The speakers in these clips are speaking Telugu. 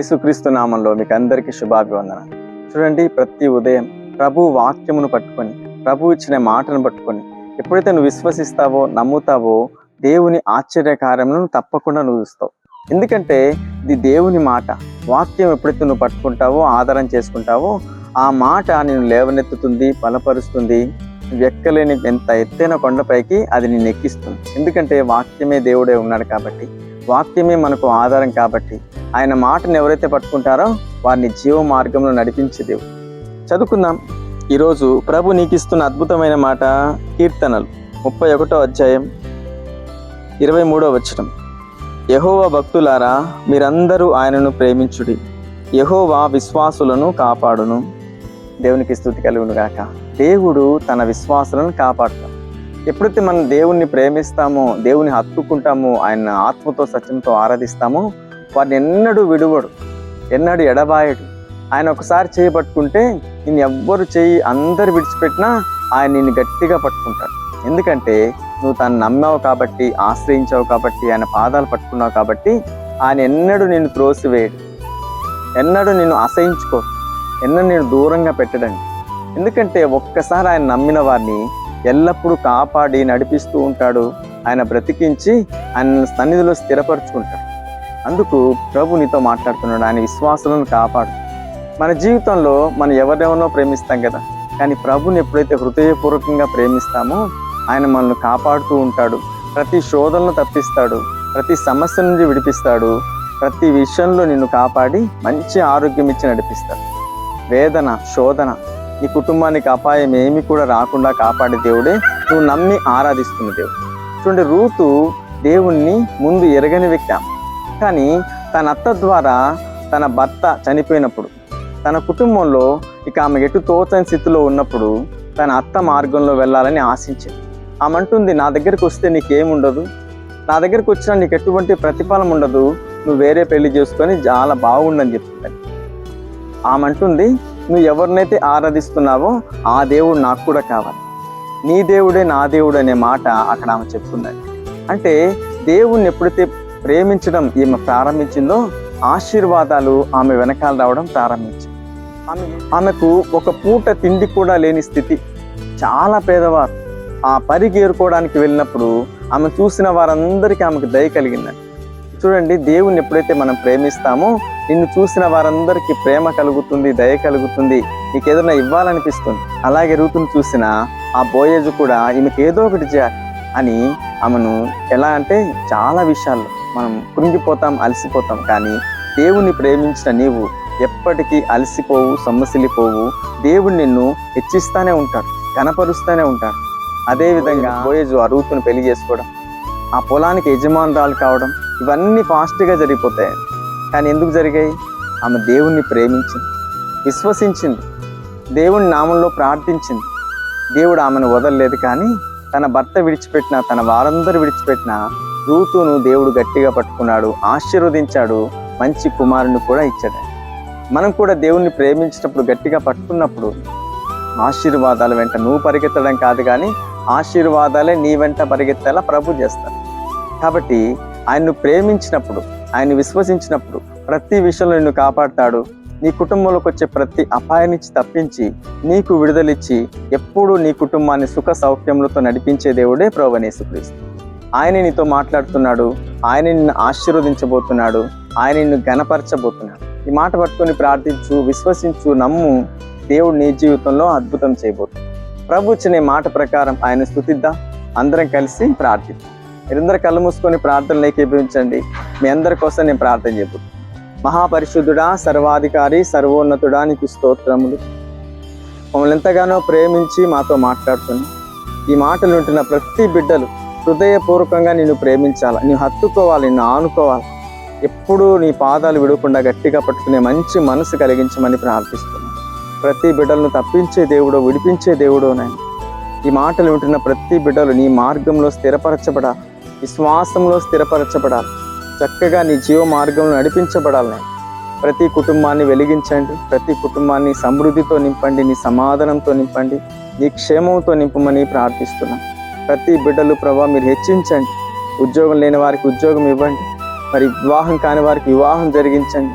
యేసుక్రీస్తు నామంలో మీకు అందరికీ శుభాభివందన చూడండి ప్రతి ఉదయం ప్రభు వాక్యమును పట్టుకొని ప్రభు ఇచ్చిన మాటను పట్టుకొని ఎప్పుడైతే నువ్వు విశ్వసిస్తావో నమ్ముతావో దేవుని ఆశ్చర్యకార్యములను తప్పకుండా నువ్వు చూస్తావు. ఎందుకంటే ఇది దేవుని మాట. వాక్యం ఎప్పుడైతే నువ్వు పట్టుకుంటావో ఆధారం చేసుకుంటావో ఆ మాట నేను లేవనెత్తుతుంది బలపరుస్తుంది. వెక్కలేని ఎంత ఎత్తైన కొండపైకి అది నేను ఎక్కిస్తుంది. ఎందుకంటే వాక్యమే దేవుడే ఉన్నాడు కాబట్టి వాక్యమే మనకు ఆధారం కాబట్టి ఆయన మాటను ఎవరైతే పట్టుకుంటారో వారిని జీవ మార్గంలో నడిపించే దేవుడు. చదువుకుందాం. ఈరోజు ప్రభు నీకు ఇస్తున్న అద్భుతమైన మాట కీర్తనలు. ముప్పై ఒకటో అధ్యాయం ఇరవై మూడో వచ్చటం యహోవా భక్తులారా మీరందరూ ఆయనను ప్రేమించుడి. యహోవా విశ్వాసులను కాపాడును. దేవునికి స్థుతి కలుగును గాక. దేవుడు తన విశ్వాసులను కాపాడుతాడు. ఎప్పుడైతే మనం దేవుణ్ణి ప్రేమిస్తామో దేవుని హత్తుకుంటామో ఆయన ఆత్మతో సత్యంతో ఆరాధిస్తామో వారిని ఎన్నడూ విడువడు ఎన్నడూ ఎడబాయడు. ఆయన ఒకసారి చేయి పట్టుకుంటే నేను ఎవ్వరు చేయి అందరు విడిచిపెట్టినా ఆయన నిన్ను గట్టిగా పట్టుకుంటాడు. ఎందుకంటే నువ్వు తను నమ్మావు కాబట్టి ఆశ్రయించావు కాబట్టి ఆయన పాదాలు పట్టుకున్నావు కాబట్టి ఆయన ఎన్నడూ నిన్ను త్రోసివేయడు. ఎన్నడూ నిన్ను అసహించుకో ఎన్నడూ నేను దూరంగా పెట్టడండి. ఎందుకంటే ఒక్కసారి ఆయన నమ్మిన వారిని ఎల్లప్పుడూ కాపాడి నడిపిస్తూ ఉంటాడు. ఆయన బ్రతికించి ఆయన సన్నిధిలో స్థిరపరుచుకుంటాడు. అందుకు ప్రభు నీతో మాట్లాడుతున్నాడు. ఆయన విశ్వాసాలను కాపాడు. మన జీవితంలో మనం ఎవరెవరినో ప్రేమిస్తాం కదా. కానీ ప్రభుని ఎప్పుడైతే హృదయపూర్వకంగా ప్రేమిస్తామో ఆయన మనల్ని కాపాడుతూ ఉంటాడు. ప్రతి శోధనను తప్పిస్తాడు. ప్రతి సమస్య నుంచి విడిపిస్తాడు. ప్రతి విషయంలో నిన్ను కాపాడి మంచి ఆరోగ్యం ఇచ్చి నడిపిస్తాడు. వేదన శోధన నీ కుటుంబానికి అపాయం ఏమి కూడా రాకుండా కాపాడే దేవుడే. నువ్వు నమ్మి ఆరాధిస్తున్న దేవుడు. చూడండి రూతు దేవుణ్ణి ముందు ఎరగని వ్యక్తి కానీ తన అత్త ద్వారా తన భర్త చనిపోయినప్పుడు తన కుటుంబంలో ఇక ఆమె ఎటు తోచని స్థితిలో ఉన్నప్పుడు తన అత్త మార్గంలో వెళ్ళాలని ఆశించింది. ఆమె అంటుంది నా దగ్గరకు వస్తే నీకేముండదు? నా దగ్గరకు వచ్చినా నీకు ఎటువంటి ప్రతిఫలం ఉండదు? నువ్వు వేరే పెళ్ళి చేసుకొని చాలా బాగుండని చెప్తుంది ఆమె అంటుంది నువ్వు ఎవరినైతే ఆరాధిస్తున్నావో ఆ దేవుడు నాకు కూడా కావాలి. నీ దేవుడే నా దేవుడు అనే మాట అక్కడ ఆమె చెప్తుందండి. అంటే దేవుణ్ణి ఎప్పుడైతే ప్రేమించడం ఈమె ప్రారంభించిందో ఆశీర్వాదాలు ఆమె వెనకాల రావడం ప్రారంభించింది. ఆమె ఆమెకు ఒక పూట తిండి కూడా లేని స్థితి. చాలా పేదవారు. ఆ పరిగి ఏరుకోవడానికి వెళ్ళినప్పుడు ఆమె చూసిన వారందరికీ ఆమెకు దయ కలిగిందండి చూడండి దేవుణ్ణి ఎప్పుడైతే మనం ప్రేమిస్తామో నిన్ను చూసిన వారందరికీ ప్రేమ కలుగుతుంది దయ కలుగుతుంది నీకు ఏదైనా ఇవ్వాలనిపిస్తుంది. అలాగే రూతును చూసిన ఆ బోయేజు కూడా ఈమెకి ఏదో ఒకటి చేయాలి అని ఆమెను ఎలా అంటే చాలా విషయాల్లో మనం కృంగిపోతాం అలసిపోతాం కానీ దేవుణ్ణి ప్రేమించిన నీవు ఎప్పటికీ అలసిపోవు సొమ్మసిల్లిపోవు. దేవుడు నిన్ను హెచ్చిస్తానే ఉంటాడు కనపరుస్తూనే ఉంటాడు. అదేవిధంగా బోయేజు ఆ రూతును పెళ్ళి చేసుకోవడం ఆ పొలానికి యజమానురాలు కావడం ఇవన్నీ ఫాస్ట్గా జరిగిపోతాయి. కానీ ఎందుకు జరిగాయి? ఆమె దేవుణ్ణి ప్రేమించింది విశ్వసించింది దేవుని నామంలో ప్రార్థించింది. దేవుడు ఆమెను వదలలేదు కానీ తన భర్త విడిచిపెట్టిన తన వారందరూ విడిచిపెట్టిన రూతును దేవుడు గట్టిగా పట్టుకున్నాడు ఆశీర్వదించాడు మంచి కుమారుని కూడా ఇచ్చాడు. మనం కూడా దేవుణ్ణి ప్రేమించినప్పుడు గట్టిగా పట్టుకున్నప్పుడు ఆశీర్వాదాల వెంట నువ్వు పరిగెత్తడం కాదు కానీ ఆశీర్వాదాలే నీ వెంట పరిగెత్తేలా ప్రభు చేస్తాడు కాబట్టి ఆయన్ను ప్రేమించినప్పుడు ఆయన్ని విశ్వసించినప్పుడు ప్రతి విషయంలో నిన్ను కాపాడుతాడు. నీ కుటుంబంలోకి వచ్చే ప్రతి అపాయం నుంచి తప్పించి నీకు విడుదలిచ్చి ఎప్పుడూ నీ కుటుంబాన్ని సుఖ సౌఖ్యములతో నడిపించే దేవుడే ప్రోవనేసుక్రీస్తు ఆయన నీతో మాట్లాడుతున్నాడు. ఆయన నిన్ను ఆశీర్వదించబోతున్నాడు. ఆయన నిన్ను గణపరచబోతున్నాడు ఈ మాట పట్టుకొని ప్రార్థించు విశ్వసించు నమ్ము దేవుడు నీ జీవితంలో అద్భుతం చేయబోతున్నాడు. ప్రభు ఇచ్చిన మాట ప్రకారం ఆయన స్థుతిద్దాం. అందరం కలిసి ప్రార్థిద్దాం. మీరందరూ కళ్ళు మూసుకొని ప్రార్థనలు ఏకీభవించండి. మీ అందరి కోసం నేను ప్రార్థన చేయబోతున్నాను మహాపరిశుద్ధుడా సర్వాధికారి సర్వోన్నతుడా నీకు స్తోత్రములు. మమ్మల్ని ఎంతగానో ప్రేమించి మాతో మాట్లాడుతున్నాం ఈ మాటలు ఉంటున్న ప్రతి బిడ్డలు హృదయపూర్వకంగా నిన్ను ప్రేమించాలి? నువ్వు హత్తుకోవాలి నిన్ను ఆనుకోవాలి. ఎప్పుడూ నీ పాదాలు విడవకుండా గట్టిగా పట్టుకునే మంచి మనసు కలిగించమని ప్రార్థిస్తున్నాను. ప్రతి బిడ్డలను తప్పించే దేవుడో విడిపించే దేవుడో నేను ఈ మాటలు వింటున్న ప్రతి బిడ్డలు నీ మార్గంలో స్థిరపరచబడాలి. విశ్వాసంలో స్థిరపరచబడాలి. చక్కగా నీ జీవ మార్గంలో నడిపించబడాలి ప్రతి కుటుంబాన్ని వెలిగించండి. ప్రతి కుటుంబాన్ని సమృద్ధితో నింపండి. నీ సమాధానంతో నింపండి. నీ క్షేమంతో నింపమని ప్రార్థిస్తున్నాను. ప్రతి బిడ్డలు ప్రభా మీరు హెచ్చించండి. ఉద్యోగం లేని వారికి ఉద్యోగం ఇవ్వండి. మరి వివాహం కాని వారికి వివాహం జరిగించండి.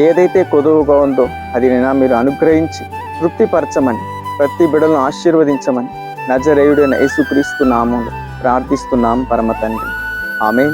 ఏదైతే కొదువుగా ఉందో అది నేను మీరు అనుగ్రహించి తృప్తిపరచమని ప్రతి బిడలను ఆశీర్వదించమని నజరేయుడైన యేసుక్రీస్తు నామంలో ప్రార్థిస్తున్నాం పరమ తండ్రి. ఆమె